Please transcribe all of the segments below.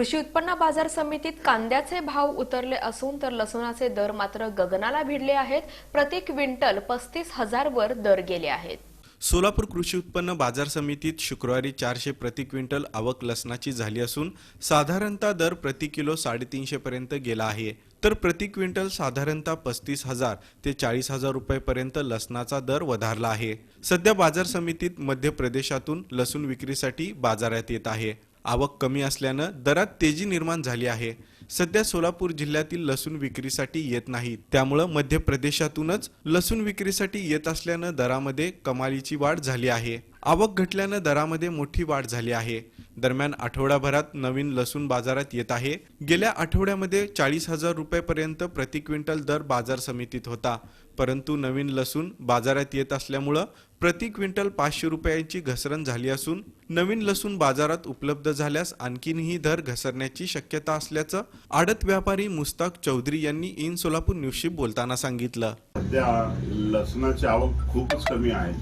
कृषी उत्पन्न बाजार समितीत कांद्याचे भाव उतरले असून तर लसणाचे दर मात्र गगनाला भिडले आहेत. प्रति क्विंटल पस्तीस हजार वर दर गेले आहेत. सोलापूर कृषी उत्पन्न बाजार समितीत शुक्रवारी चारशे प्रति क्विंटल आवक लसणाची झाली असून साधारणतः दर प्रति किलो साडेतीनशे पर्यंत गेला आहे. तर प्रति क्विंटल साधारणतः पस्तीस हजार ते चाळीस हजार रुपयेपर्यंत लसणाचा दर वधारला आहे. सध्या बाजार समितीत मध्य प्रदेशातून लसूण विक्रीसाठी बाजारात येत आहे. आवक कमी असल्यानं दरात तेजी निर्माण झाली आहे. सध्या सोलापूर जिल्ह्यातील लसूण विक्रीसाठी येत नाही. त्यामुळं मध्य प्रदेशातूनच लसूण विक्रीसाठी येत असल्यानं दरामध्ये कमालीची वाढ झाली आहे. आवक घटल्यानं दरामध्ये मोठी वाढ झाली आहे. दरम्यान आठवडाभरात नवीन लसूण बाजारात येत आहे. गेल्या आठवड्यामध्ये चाळीस हजार रुपयेपर्यंत प्रति क्विंटल दर बाजार समितीत होता. परंतु नवीन लसूण बाजारात येत असल्यामुळं प्रति क्विंटल पाचशे रुपयांची घसरण झाली असून नवीन लसूण बाजारात उपलब्ध झाल्यास आणखीनही दर घसरण्याची शक्यता असल्याचं आडत व्यापारी मुस्ताक चौधरी यांनी इन सोलापूर न्यूजशी बोलताना सांगितलं. सध्या लसणाची आवक खूपच कमी आहे.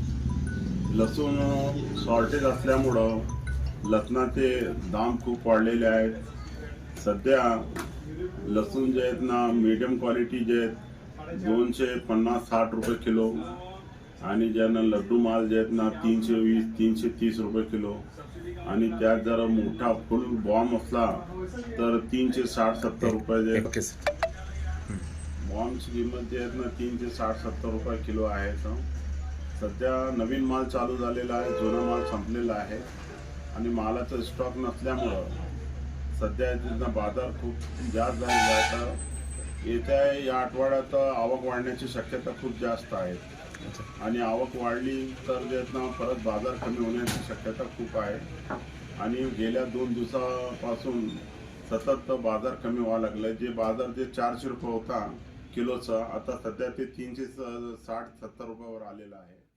लसूण शॉर्टेज असल्यामुळं लसणाचे दाम खूप वाढलेले आहेत. सध्या लसूण जे आहेत ना मीडियम क्वालिटी जे आहेत दोनशे पन्नास साठ रुपये किलो. आणि ज्यांना लड्डू माल जे आहेत ना तीनशे वीस तीनशे तीस रुपये किलो. आणि त्यात जर मोठा फुल बॉम्ब असला तर तीनशे साठ सत्तर रुपये बॉम्बची किंमत जी आहेत ना तीनशे साठ सत्तर रुपये किलो आहे सध्या नवीन माल चालू झालेला आहे जुना माल संपलेला आहे. आणि मालाचा स्टॉक नसल्यामुळं सध्या तिथं बाजार खूप जास्त झालेला आहे. तर येत्या या आठवड्यात आवक वाढण्याची शक्यता खूप जास्त आहे. आणि आवक वाढली तर जे ना परत बाजार कमी होण्याची शक्यता खूप आहे. आणि गेल्या दोन दिवसापासून सतत बाजार कमी व्हावा लागला. जे बाजार जे चारशे रुपये होता किलोचा आता सध्या ते तीनशे साठ सत्तर रुपयावर आलेला आहे.